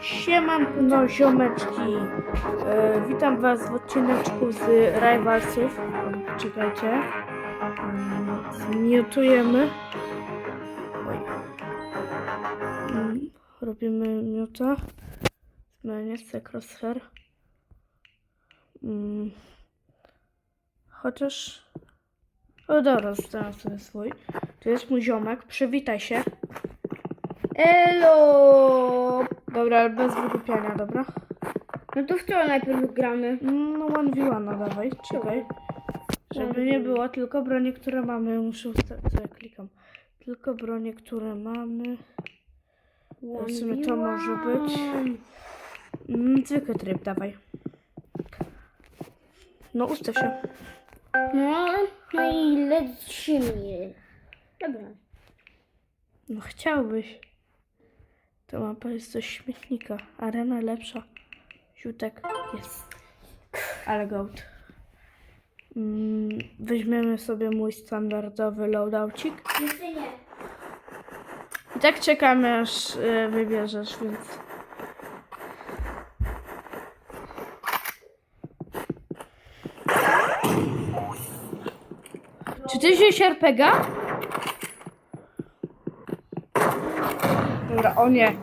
Siemanko, no ziomeczki. E, witam was w odcineczku z Rivalsów. Czekajcie. Mm, Zmiotujemy. Oj. Mm, Robimy miota. Zmienię se crosshair. Mm. Chociaż... O dobra, zostawiam sobie swój. To jest mój ziomek. Przywitaj się. Elo! Dobra, ale bez wygłupiania, dobra? No to w co najpierw gramy? No, one v one, no dawaj, czekaj. Żeby nie było, tylko bronie, które mamy, muszę ustawić, co ja klikam. Tylko bronie, które mamy. W sumie to może być. Mm, zwykły tryb, dawaj. No, ustaw się. No, no i lecimy. Dobra. No, chciałbyś. To mapa jest coś śmietnika. Arena lepsza. Ziutek jest. Ale gołd. Mm, weźmiemy sobie mój standardowy loadoucik. Jeszcze nie. I tak czekamy, aż y, wybierzesz, więc. Czy ty wziąłeś RPGa? Dobra, o nie.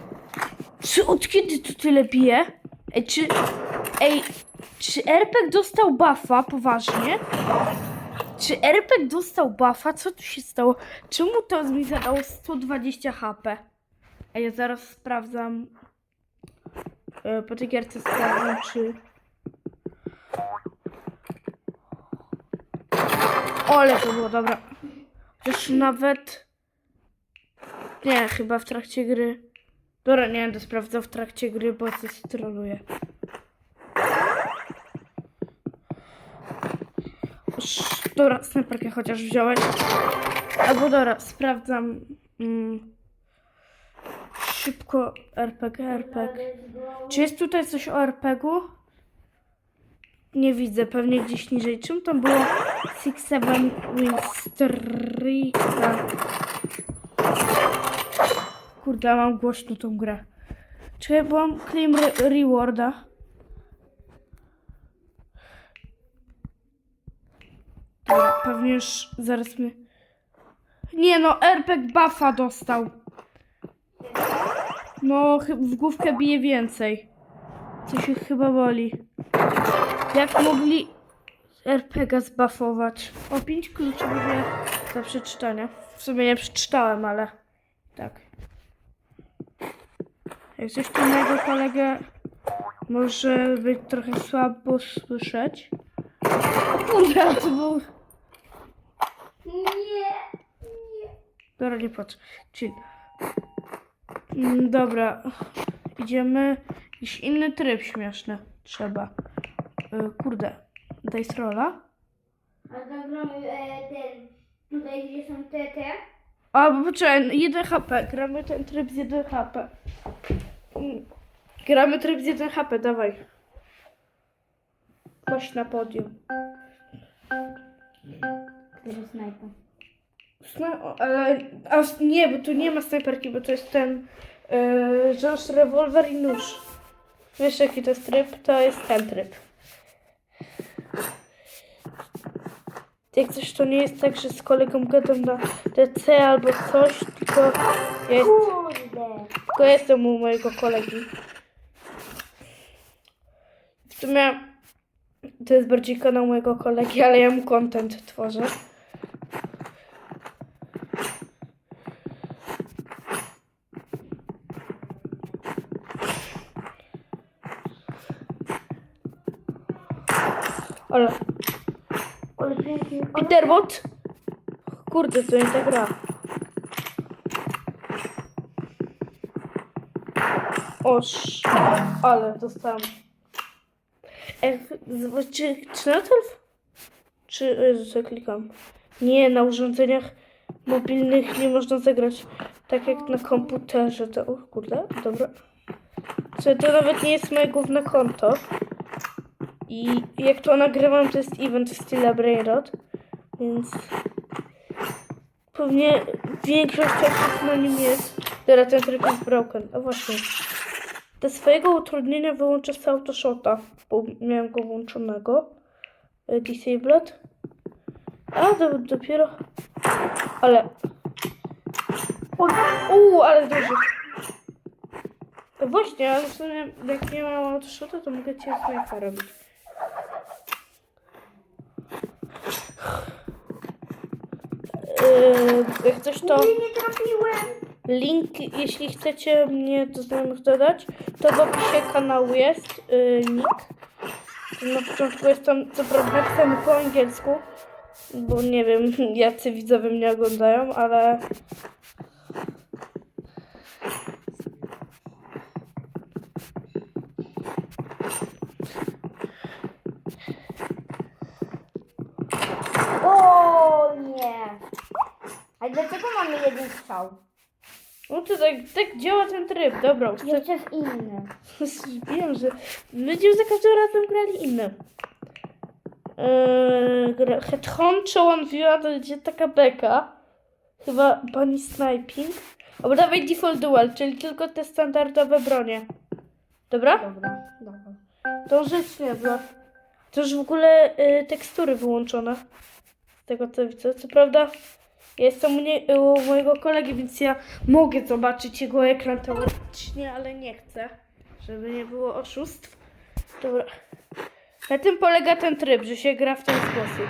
Czy od kiedy tu tyle bije? Ej, czy. Ej, czy RPG dostał buffa? Poważnie? Czy RPG dostał buffa? Co tu się stało? Czemu to mi zadało 120 HP? A ja zaraz sprawdzam. e, Po tej gierce sprawdzam, czy. Ole, to było dobra. Chociaż nawet. Nie, chyba w trakcie gry. Dobra, nie będę sprawdzał w trakcie gry, bo coś troluje. Dobra, snajperkę chociaż wziąłeś. Albo dobra, sprawdzam. Mm, szybko RPG, RPG. Czy jest tutaj coś o RPG-u? Nie widzę, pewnie gdzieś niżej. Czym tam było? 6-7 Winstreaka. Kurde, mam głośno tą grę. Czekaj, bo mam claim re rewarda. Dobra, pewnie już zaraz mnie... Nie no, RPG buffa dostał. No, w główkę bije więcej. Coś ich chyba boli. Jak mogli RPG zbuffować? O, pięć kluczy w ogóle do przeczytania. W sumie nie przeczytałem, ale tak. Jak coś tu mojego kolegę może być trochę słabo słyszeć. Kurde, to był... Nie. Dobra, nie patrz. Chill. Mm, Dobra. Idziemy. Jakiś inny tryb śmieszny. Trzeba. Y, kurde. Dice rolla. A zagramy e, ten, tutaj gdzie są te, te. A, bo poczekaj, 1 HP. Gramy ten tryb z 1 HP. Gramy tryb z 1 HP, dawaj. Chodź na podium. Który snajpa. Sna- o, ale, a nie, bo tu nie ma snajperki, bo to jest ten, yy, masz rewolwer i nóż. Wiesz jaki to jest tryb? To jest ten tryb. Jak coś to nie jest tak, że z kolegą gadam na DC albo coś, tylko jest. Tylko jestem u mojego kolegi. W sumie to jest bardziej kanał mojego kolegi, ale ja mu content tworzę. Ale. Ale pięknie. Peterbot! Kurde, to nie ta gra. Oż. Ale dostałam. Z- czy, czy na to? Czy. Klikam? Nie, na urządzeniach mobilnych nie można zagrać tak jak na komputerze. To, o, kurde, dobra. Co, to nawet nie jest moje główne konto. I jak to nagrywam, to jest event w stile Brainrot, więc pewnie większość osób na nim jest. Dobra, ten tryb jest broken. A właśnie. Dla swojego utrudnienia wyłączę z autoshota, bo miałem go włączonego. Disabled. A, do, dopiero... Ale... Uuu, ale duży. E, Właśnie, ale w sumie jak nie mam autoshota, to mogę cię snajpa robić. Yy, jak coś to... Nie, nie trafiłem. Link, jeśli chcecie mnie do znajomych dodać, to w opisie kanału jest yy, nick. Na początku jest tam, co prawda napisane po angielsku, bo nie wiem, jacy widzowie mnie oglądają, ale... O nie. A dlaczego mamy jeden strzał? No to tak, tak działa ten tryb. Dobra, ustaw... Jeszcze w inny. wiem, że będziemy za każdym razem grali inne. Eee, gra- Headhunt czy One View, to będzie taka beka. Chyba Bunny Sniping. Albo dawaj Default Duel, czyli tylko te standardowe bronie. Dobra? Dobra, dobra. To rzecz niezła. To już w ogóle y, tekstury wyłączone. Z tego co widzę. Co prawda ja jestem u, u mojego kolegi, więc ja mogę zobaczyć jego ekran teoretycznie, ale nie chcę. Żeby nie było oszustw. Dobra. Na tym polega ten tryb, że się gra w ten sposób.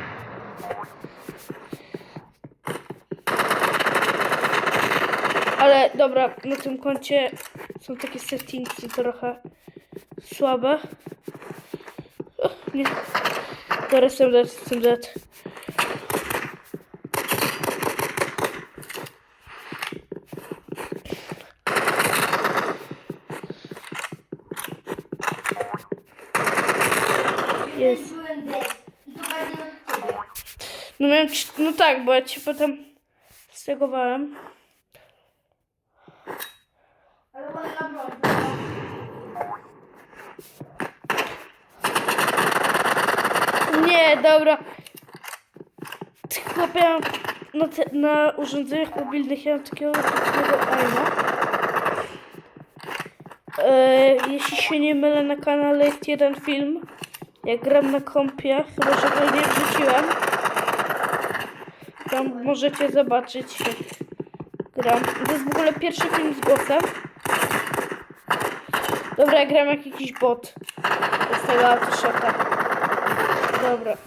Ale dobra, na tym koncie są takie settingsy trochę słabe. O, nie. Teraz jestem dead, jestem dead. Jest. Byłem dead. I to bardziej od ciebie. No tak, bo ja ci potem stegowałem. Nie, dobra. Chłopie, ja na, te, na urządzeniach mobilnych ja mam takiego takiego aima. E, jeśli się nie mylę, na kanale jest jeden film. Jak gram na kompie, chyba że go nie wrzuciłem. Tam możecie zobaczyć, jak gram. To jest w ogóle pierwszy film z głosem. Dobra, ja gram jak jakiś bot. Z tego autoshota. Dobra.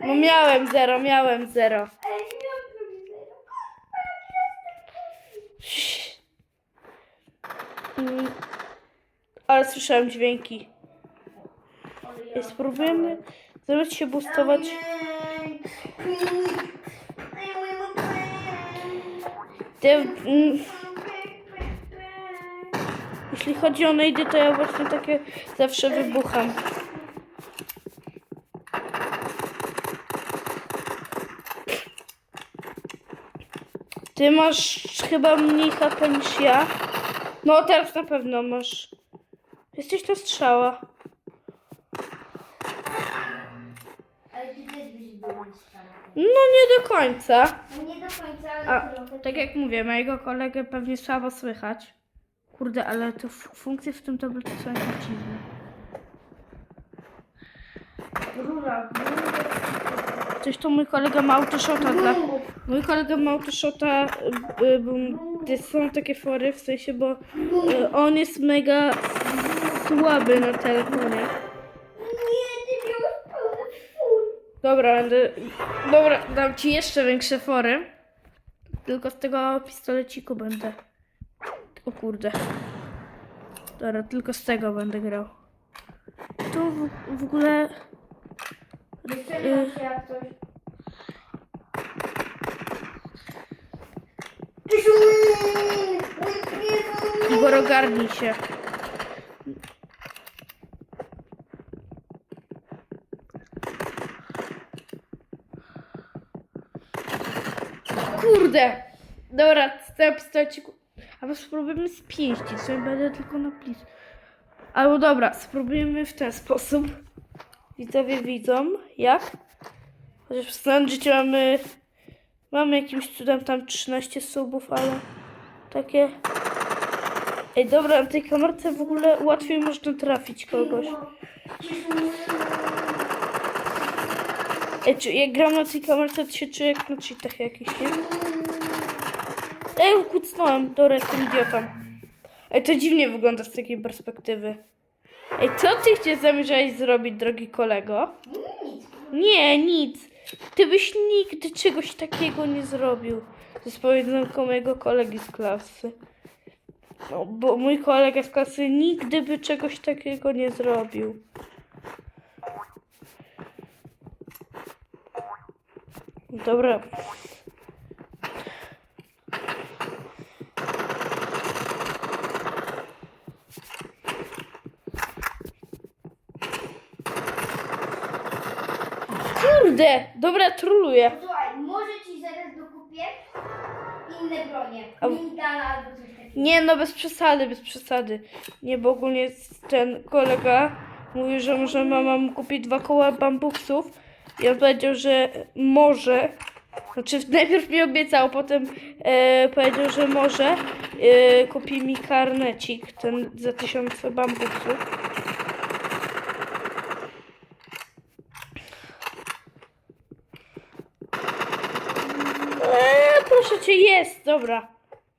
No miałem zero, miałem zero. Ej, Ale słyszałem dźwięki. I spróbujemy zamiast się boostować. Te, jeśli chodzi o nejdy, to ja właśnie takie zawsze wybucham. Ty masz chyba mniej HP niż ja. No teraz na pewno masz. Jesteś to strzała. Ale ty też byś był No nie do końca. No nie do końca, ale A, trochę. tak jak mówię, mojego kolegę pewnie słabo słychać. Kurde, ale te f- funkcje w tym tablecie są jakieś dziwne. Rura. Coś to mój kolega ma autoshota dla... Mój kolega ma autoshota, y, y, bo to są takie fory, w sensie, bo y, on jest mega słaby na telefonie. Dobra, będę... Dobra, dam ci jeszcze większe fory. Tylko z tego pistoleciku będę. O kurde. Dobra, tylko z tego będę grał. To w, w ogóle... Wystrzelam się jak coś. Igor, ogarnij się. Kurde! Dobra, tego pistoleciku... A my spróbujemy z pięści, sobie będę tylko na plis. Albo dobra, spróbujemy w ten sposób. Widzowie widzą, jak? Chociaż w stan życia mamy... Mamy jakimś cudem tam 13 subów, ale takie... Ej, dobra, na tej kamerce w ogóle łatwiej można trafić kogoś. Ej, czy jak gram na tej kamerce, to się czuję jak na cheatach jakiś, nie? Ej, kucnąłem. Dobra, jestem idiotą. Ej, to dziwnie wygląda z takiej perspektywy. Ej, co ty chciałeś zamierzałeś zrobić, drogi kolego? Nie, nic. Ty byś nigdy czegoś takiego nie zrobił. To jest pojedynką mojego kolegi z klasy. No, bo mój kolega z klasy nigdy by czegoś takiego nie zrobił. Dobra. Kurde, dobra, truluję. Słuchaj, może ci zaraz dokupię inne bronie. A- Mingala albo coś takiego. Nie, no bez przesady, bez przesady. Nie, bo ogólnie ten kolega mówił, że może mama mu kupić dwa koła bambuksów. I on powiedział, że może. Znaczy najpierw mi obiecał, potem e, powiedział, że może e, kupi mi karnecik ten za tysiąc bambuksów. Eee, proszę cię, jest, dobra.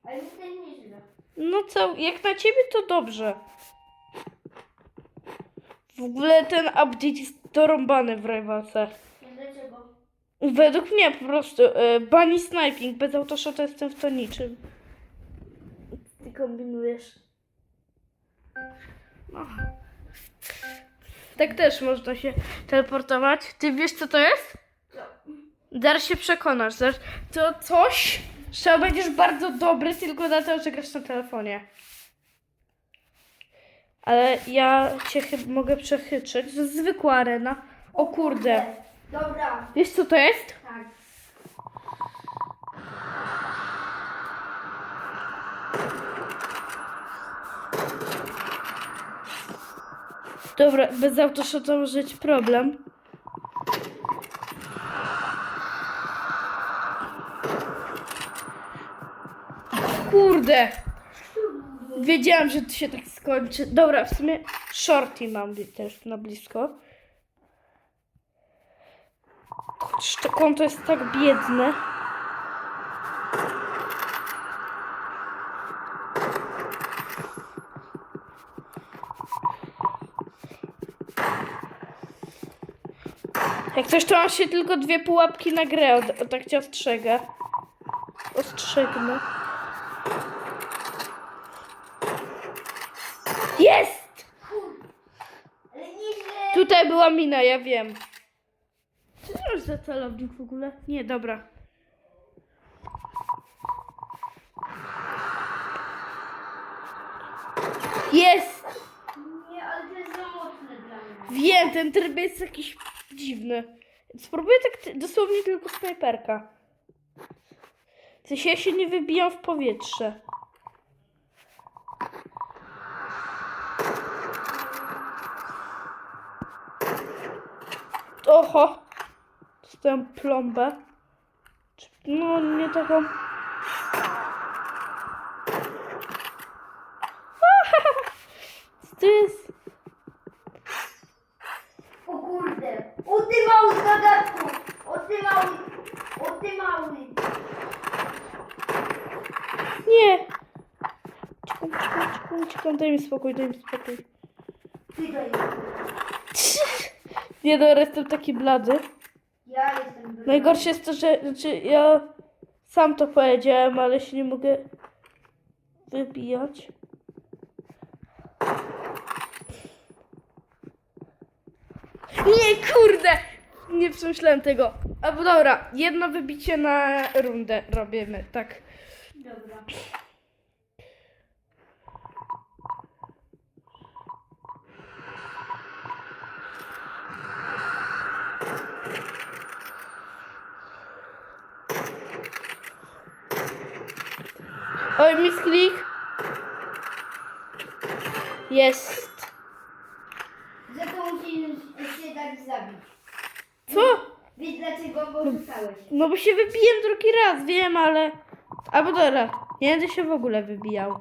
Ale tutaj nie źle. No co, jak na ciebie to dobrze. W ogóle ten update jest dorąbany w rywalce. Dlaczego? Według mnie po prostu e, bunny sniping, bez autoshota jestem w to niczym. Ty kombinujesz. No. Tak też można się teleportować. Ty wiesz co to jest? Co? Zaraz się przekonasz. Zaraz, to coś, że będziesz bardzo dobry tylko dlatego, że grasz na telefonie. Ale ja cię chyba mogę przechytrzyć. To jest zwykła arena. O kurde. Dobra, Wiesz co to jest? tak. Dobra, bez autoshota może być problem. Kurde! Wiedziałam, że to się tak skończy. Dobra, w sumie shorty mam też na blisko. To konto jest tak biedne. Jak coś, to mam się tylko dwie pułapki na grę, o, o tak cię ostrzegę. Ostrzegnę. Jest! Ale. Tutaj była mina, ja wiem. Co to masz za celownik w ogóle? Nie, dobra. Jest! Nie, ale to jest za mocne dla mnie. Wiem, ten tryb jest jakiś dziwny. Spróbuję tak ty- dosłownie tylko snajperka. W sensie ja się nie wybijam w powietrze. Oho! Dostałem plombę. No, nie taką... Co to jest? O kurde. O ty mały gagatku. O ty mały. O ty mały. Nie! Uciekam, uciekam, uciekam, uciekam. Daj mi spokój, daj mi spokój. Ty jest. Nie, dobra, jestem taki blady. Ja jestem brudny. Najgorsze jest to, że znaczy ja sam to powiedziałem, ale się nie mogę wybijać. Nie, kurde! Nie przemyślałem tego. A bo dobra, jedno wybicie na rundę robimy, tak. Dobra. Oj, misklik. Jest. Że to musisz się tak zabić. Co? Wiesz dlaczego, bo. No, no bo się wybiłem drugi raz, wiem, ale... Albo dobra, nie będę się w ogóle wybijał.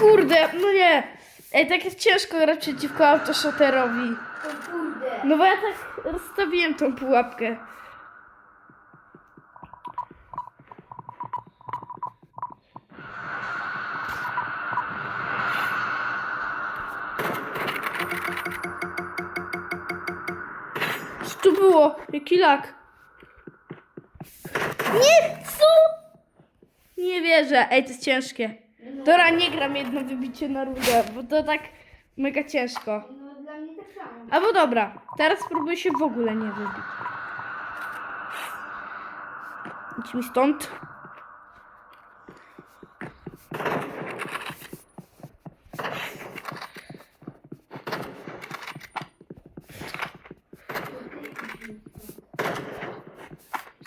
Kurde, no nie! Ej, tak jest ciężko grać przeciwko autoshoterowi. No bo ja tak rozstawiłem tą pułapkę. Co tu było? Jaki lak? Nie, co? Nie wierzę. Ej, to jest ciężkie. Dobra, nie gram jedno wybicie na rundę, bo to tak mega ciężko. No dla mnie tak samo. Albo dobra, teraz spróbuję się w ogóle nie wybić. Idź mi stąd.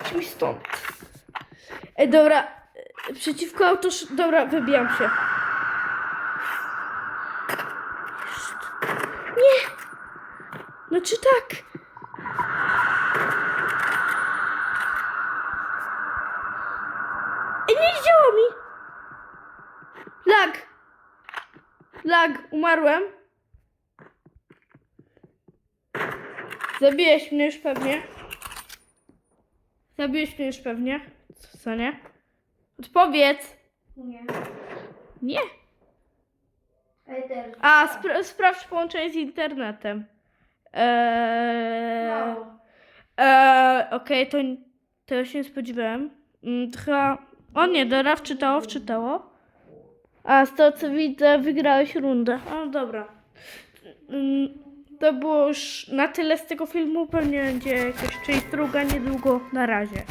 Idź mi stąd. Ej, dobra, e, przeciwko autosz... Dobra, wybijam się. Nie! No czy tak? Ej, nie działa mi! Lag! Lag, umarłem. Zabiłeś mnie już pewnie. Zabiłeś mnie już pewnie. Co nie? Odpowiedz. Nie. Nie. A, spra- sprawdź połączenie z internetem. Eee, Mało. eee, Okej, to, to się nie spodziewałem. Mm, chyba... O nie, Dora wczytało, wczytało. A z tego co widzę, wygrałeś rundę. O, dobra. Mm, To było już na tyle z tego filmu. Pewnie będzie jakaś część druga niedługo. Na razie.